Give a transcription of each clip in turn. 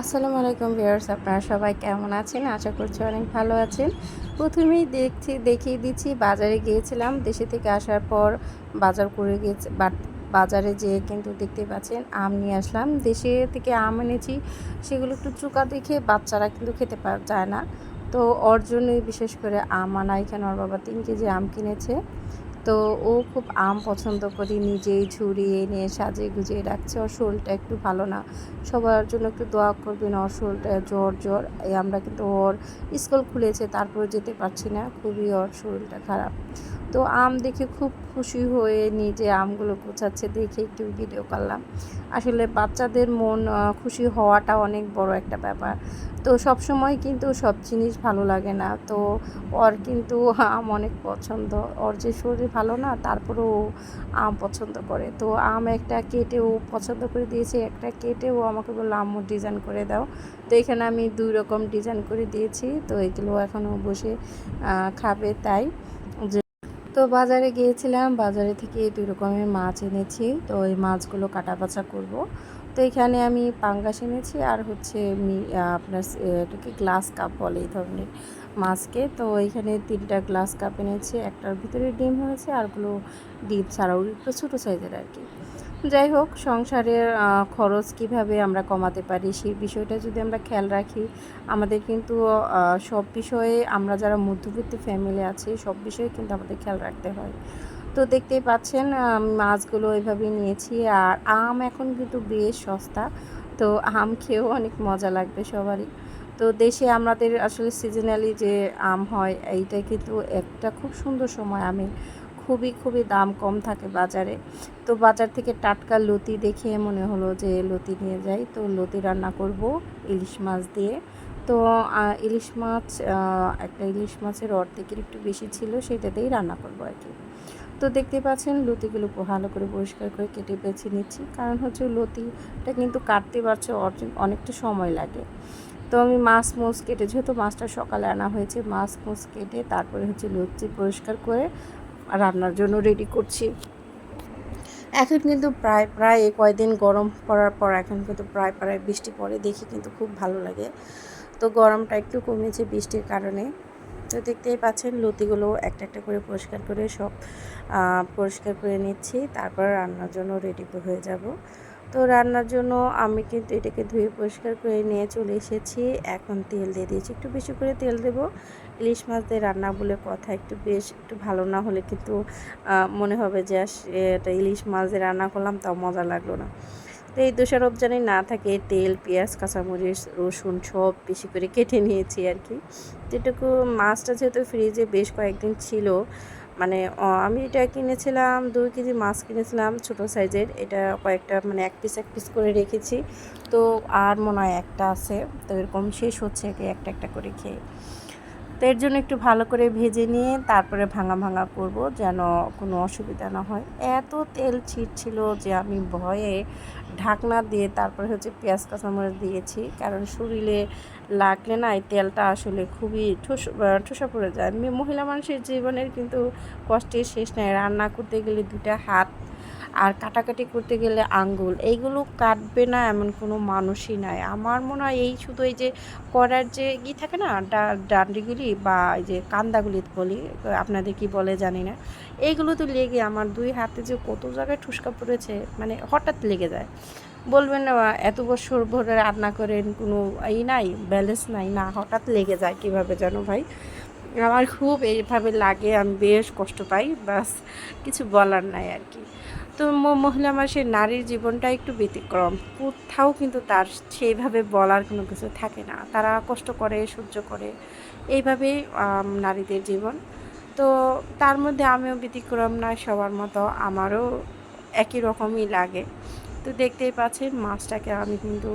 আসসালামু আলাইকুম ভিউয়ার্স, আপনারা সবাই কেমন আছেন? আশা করছি অনেক ভালো আছেন। প্রথমেই দেখছি, দেখিয়ে দিচ্ছি, বাজারে গিয়েছিলাম। দেশে থেকে আসার পর বাজার করে গিয়েছে বাজারে যেয়ে কিন্তু দেখতে পাচ্ছেন, আম নিয়ে আসলাম। দেশে থেকে আম এনেছি, সেগুলো একটু চুকা দেখে বাচ্চারা কিন্তু খেতে চায় না। তো ওর জন্যই বিশেষ করে আম আনা, এখানে ওর বাবা তিন কেজি আম কিনেছে। তো ও খুব আম পছন্দ করি, নিজেই ঝুরিয়ে নিয়ে সাজিয়ে গুজিয়ে রাখছে। ওর শরীরটা একটু ভালো না। সবার জন্য একটু দোয়া করবেন, ওর শরীরটা জ্বর জ্বর। আমরা কিন্তু ওর স্কুল খুলেছে, তারপর যেতে পারছি না। খুবই ওর শরীরটা খারাপ। তো আম দেখে খুব খুশি হয়ে নিজে আমগুলো গোছাচ্ছে, দেখে একটু ভিডিও করলাম। আসলে বাচ্চাদের মন খুশি হওয়াটা অনেক বড় একটা ব্যাপার। তো সব সময় কিন্তু সব জিনিস ভালো লাগে না। তো ওর কিন্তু আম অনেক পছন্দ। ওর যে শরীর ভালো না, তারপরেও আম পছন্দ করে। তো আম একটা কেটে ও পছন্দ করে দিয়েছে, একটা কেটে ও আমাকে বলল, আম্মু ডিজাইন করে দাও। তো এখানে আমি দুই রকম ডিজাইন করে দিয়েছি। তো এগুলো এখনও বসে খাবে তাই। যে তো বাজারে গিয়েছিলাম। বাজারে থেকে দুই রকমের মাছ এনেছি। তো এই মাছগুলো কাটা বাছা করব। তো এখানে আমি পাঙ্গাস এনেছি আর হচ্ছে আপনার এটাকে গ্লাস কাপ বলে এই ধরনের মাছকে। তো এখানে তিনটা গ্লাস কাপ এনেছি। একটার ভিতরে ডিম হয়েছে, আরগুলো ডিম ছাড়াও একটু ছোটো সাইজের আর কি। যাই হোক, সংসারের খরচ কীভাবে আমরা কমাতে পারি সেই বিষয়টা যদি আমরা খেয়াল রাখি, আমাদের কিন্তু সব বিষয়ে আমরা যারা মধ্যবিত্ত ফ্যামিলি আছি, সব বিষয়ে কিন্তু আমাদের খেয়াল রাখতে হয়। তো দেখতেই পাচ্ছেন মাছগুলো এভাবেই নিয়েছি আর আম এখন কিন্তু বেশ সস্তা। তো আম খেয়েও অনেক মজা লাগবে সবারই। তো দেশে আমাদের আসলে সিজনালি যে আম হয়, এইটা কিন্তু একটা খুব সুন্দর সময় আমি খুবই খুবই দাম কম থাকে বাজারে। তো বাজার থেকে টাটকা লতি দেখে মনে হলো যে লতি নিয়ে যাই। তো লতি রান্না করব ইলিশ মাছ দিয়ে। তো ইলিশ মাছ একটা ইলিশ মাছের অর্ধেকের একটু বেশি ছিল দিয়েই রান্না করব আর কি। তো দেখতে পাচ্ছেন লতিগুলো ভালো করে পরিষ্কার করে কেটে বেছে নিচ্ছি। কারণ হচ্ছে লতিটা কিন্তু কাটতে পারছে অনেকটা সময় লাগে। তো আমি মাছ মোজ কেটে, যেহেতু মাছটা সকালে আনা হয়েছে, মাছ মোজ কেটে তারপরে হচ্ছে লতি পরিষ্কার করে রান্নার জন্য রেডি করছি। এখন কিন্তু প্রায় প্রায় কয়দিন গরম পড়ার পর এখন কিন্তু প্রায় প্রায় বৃষ্টি পড়ে, দেখি কিন্তু খুব ভালো লাগে। তো গরমটা একটু কমেছে বৃষ্টির কারণে। তো দেখতেই পাচ্ছেন লতিগুলো একটা একটা করে পরিষ্কার করে সব পরিষ্কার করে নিচ্ছি। তারপর রান্নার জন্য রেডি হয়ে যাব। তো রান্নার জন্য আমি কিন্তু এটাকে ধুয়ে পরিষ্কার করে নিয়ে চলে এসেছি। এখন তেল দিয়ে দিয়েছি। একটু বেশি করে তেল দেবো। ইলিশ মাছ দিয়ে রান্না বলে কথা একটু বেশ একটু ভালো না হলে কিন্তু মনে হবে যে এটা ইলিশ মাছ দিয়ে রান্না করলাম, তাও মজা লাগল না। তো এই দোষারোপ জানি না থাকে, তেল, পেঁয়াজ, কাঁচামরিচ, রসুন সব বেশি করে কেটে নিয়েছি আর কি। যেটুকু মাছটা যেহেতু ফ্রিজে বেশ কয়েকদিন ছিল মানে আমি এটা কিনেছিলাম, দুই কেজি মাছ কিনেছিলাম ছোট সাইজের। এটা কয়েকটা মানে এক পিস এক পিস করে রেখেছি। তো আর মনে হয় একটা আছে। তো এরকম শেষ হচ্ছে একে একটা একটা করে খেয়ে। তো এর জন্য একটু ভালো করে ভেজে নিয়ে তারপরে ভাঙা ভাঙা করব যেন কোনো অসুবিধা না হয়। এত তেল ছিটছিল যে আমি ভয়ে ঢাকনা দিয়ে তারপরে হচ্ছে পেঁয়াজ, কাঁচামরিচ দিয়েছি। কারণ শরীরে লাগলে না এই তেলটা আসলে খুবই ঠোস পড়ে যায়। মহিলা মানুষের জীবনের কিন্তু কষ্টের শেষ নেই। রান্না করতে গেলে দুটা হাত আর কাটাকাটি করতে গেলে আঙ্গুল, এইগুলো কাটবে না এমন কোনো মানুষই নাই। আমার মনে হয় এই শুধু এই যে করার যে ই থাকে না ডান্ডিগুলি বা এই যে কান্দাগুলি বলি, আপনাদের কি বলে জানি না, এইগুলো তো লেগে আমার দুই হাতে যে কত জায়গায় ঠুসকা পড়েছে মানে হঠাৎ লেগে যায়। বলবেন না, এত বছর ভরে রান্না করেন, কোনো ই নাই, ব্যালেন্স নাই, না, হঠাৎ লেগে যায় কীভাবে যেন ভাই? আমার খুব এইভাবে লাগে, আমি বেশ কষ্ট পাই, বাস, কিছু বলার নাই আর কি। তো মহিলা মানুষের নারীর জীবনটা একটু ব্যতিক্রম। কোথাও কিন্তু তার সেইভাবে বলার কোনো কিছু থাকে না। তারা কষ্ট করে, সহ্য করে। এইভাবেই নারীদের জীবন। তো তার মধ্যে আমিও ব্যতিক্রম না সবার মতো আমারও একই রকমই লাগে। তো দেখতেই পাচ্ছেন, মাছটাকে আমি কিন্তু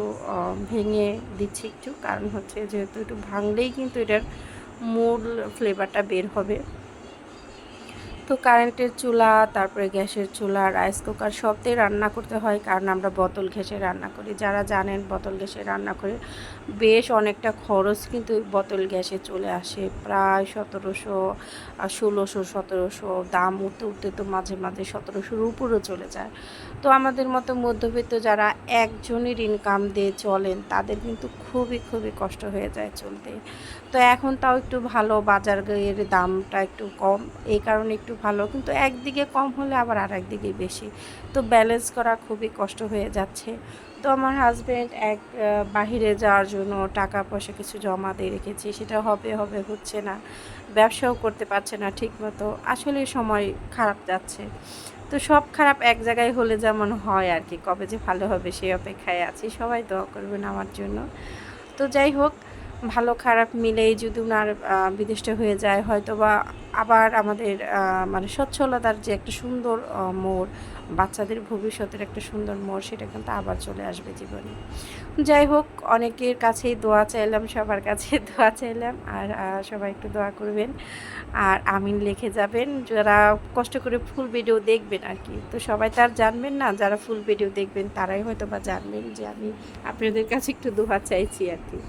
ভেঙে দিচ্ছি একটু। কারণ হচ্ছে যেহেতু একটু ভাঙলেই কিন্তু এটার মূল ফ্লেভারটা বের হবে। তো কারেন্টের চুলা, তারপরে গ্যাসের চুলা, রাইস কুকার সবতেই রান্না করতে হয় কারণ আমরা বোতল ঘেঁষে রান্না করি। যারা জানেন বোতল গ্যাসে রান্না করে বেশ অনেকটা খরচ কিন্তু বোতল গ্যাসে চলে আসে। প্রায় সতেরোশো ষোলোশো, সতেরোশো দাম উঠতে উঠতে তো মাঝে মাঝে সতেরোশোর উপরেও চলে যায়। তো আমাদের মতো মধ্যবিত্ত যারা একজনের ইনকাম দিয়ে চলেন তাদের কিন্তু খুবই খুবই কষ্ট হয়ে যায় চলতে। তো এখন তাও একটু ভালো বাজার এর দামটা একটু কম, এই কারণে একটু ভালো। কিন্তু একদিকে কম হলে আবার আর একদিকে বেশি। তো ব্যালেন্স করা খুবই কষ্ট হয়ে যাচ্ছে। তো আমার হাজব্যান্ড এক বাহিরে যাওয়ার জন্য টাকা পয়সা কিছু জমা দিয়ে রেখেছি। সেটা হবে হবে, হচ্ছে না। ব্যবসাও করতে পারছে না ঠিক মতো আসলে সময় খারাপ যাচ্ছে। তো সব খারাপ এক জায়গায় হলে যেমন হয় আর কি। কবে যে ভালো হবে সেই অপেক্ষায় আছি। সবাই দোয়া করবেন আমার জন্য। তো যাই হোক ভালো খারাপ মিলেই যদি ওনার বিদেশটা হয়ে যায় হয়তো বা আবার আমাদের মানে সচ্ছলতার যে একটা সুন্দর মোড়, বাচ্চাদের ভবিষ্যতের একটা সুন্দর মোড়, সেটা কিন্তু আবার চলে আসবে জীবনে। যাই হোক, অনেকের কাছেই দোয়া চাইলাম, সবার কাছে দোয়া চাইলাম, আর সবাই একটু দোয়া করবেন। আর আমিন লিখে যাবেন, যারা কষ্ট করে ফুল ভিডিও দেখবেন আর কি। তো সবাই তার জানবেন না, যারা ফুল ভিডিও দেখবেন, তারাই হয়তো বা জানবেন যে আমি আপনাদের কাছে একটু দোয়া চাইছি আর কি।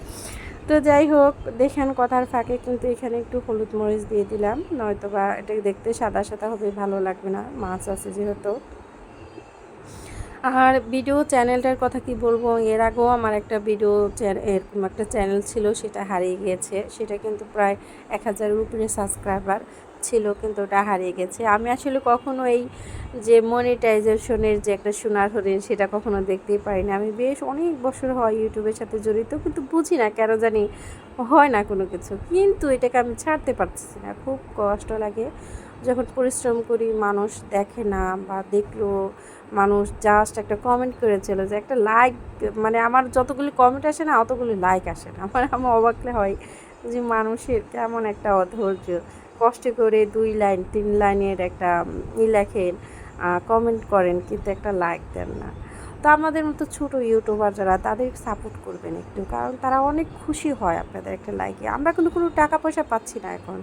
তো যাই হোক, দেখেন কথার ফাঁকে কিন্তু এখানে একটু হলুদ মরিচ দিয়ে দিলাম। নয়তো বা এটা দেখতে সাদা সাদা হবে, ভালো লাগবে না। মাছ আছে যেহেতু। আর ভিডিও চ্যানেলটার কথা কি বলব, এর আগেও আমার একটা ভিডিও এরকম একটা চ্যানেল ছিল, সেটা হারিয়ে গিয়েছে। সেটা কিন্তু প্রায় এক হাজারের উপরে সাবস্ক্রাইবার ছিল কিন্তু ওটা হারিয়ে গেছে। আমি আসলে কখনো এই যে মনিটাইজেশনের যে একটা সোনার হরিণ সেটা কখনো দেখতেই পারিনি। আমি বেশ অনেক বছর হয় ইউটিউবের সাথে জড়িত, কিন্তু বুঝি না কেন জানি হয় না কোনো কিছু। কিন্তু এটাকে আমি ছাড়তে পারছি না। খুব কষ্ট লাগে যখন পরিশ্রম করি, মানুষ দেখে না বা দেখল, মানুষ জাস্ট একটা কমেন্ট করেছিল যে একটা লাইক মানে আমার যতগুলি কমেন্ট আসে না, অতগুলি লাইক আসে না। আমার আমার অবাকলে হয় যে মানুষের কেমন একটা অধৈর্য। কষ্ট করে দুই লাইন, তিন লাইনের একটা ই লেখেন কমেন্ট করেন, কিন্তু একটা লাইক দেন না। তো আমাদের মতো ছোটো ইউটিউবার যারা, তাদের সাপোর্ট করবেন একটু, কারণ তারা অনেক খুশি হয় আপনাদের একটা লাইকে আমরা কিন্তু কোনো টাকা পয়সা পাচ্ছি না এখন,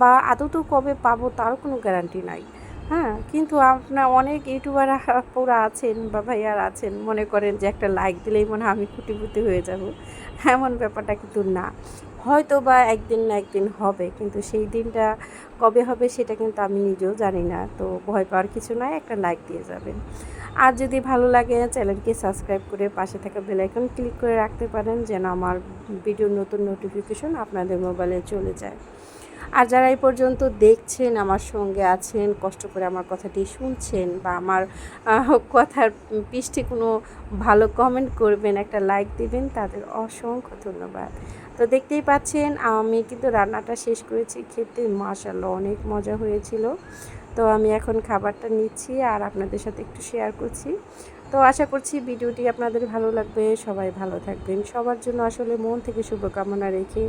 বা আদৌ কবে পাবো তারও কোনো গ্যারান্টি নাই। হ্যাঁ কিন্তু আপনার অনেক ইউটিউবার পুরা আছেন, বা ভাইয়ার আছেন, মনে করেন যে একটা লাইক দিলেই মনে হয় আমি খুঁটিপুটি হয়ে যাব। এমন ব্যাপারটা কিন্তু না। হয়তো বা একদিন না একদিন হবে, কিন্তু সেই দিনটা কবে হবে সেটা কিন্তু আমি নিজেও জানি না, তো ভয় পাওয়ার কিছু নয় একটা লাইক দিয়ে যাবেন। আর যদি ভালো লাগে, চ্যানেলকে সাবস্ক্রাইব করে পাশে থাকা বেলাইকন ক্লিক করে রাখতে পারেন, যেন আমার ভিডিওর নতুন নোটিফিকেশন আপনাদের মোবাইলে চলে যায়। আর যারা এই পর্যন্ত দেখছেন, আমার সঙ্গে আছেন, কষ্ট করে আমার কথাটি শুনছেন বা আমার কথার পৃষ্ঠে কোনো ভালো কমেন্ট করবেন, একটা লাইক দিবেন, তাদের অসংখ্য ধন্যবাদ। তো দেখতেই পাচ্ছেন, আমি কিন্তু রান্নাটা শেষ করেছি খেতে। মাশাল্লাহ অনেক মজা হয়েছিল। তো আমি এখন খাবারটা নিচ্ছি আর আপনাদের সাথে একটু শেয়ার করছি। তো আশা করছি ভিডিওটি আপনাদের ভালো লাগবে। সবাই ভালো থাকবেন। সবার জন্য আসলে মন থেকে শুভকামনা রেখে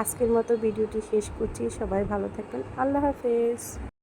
আজকের মতো ভিডিওটি শেষ করছি। সবাই ভালো থাকবেন। আল্লাহ হাফেজ।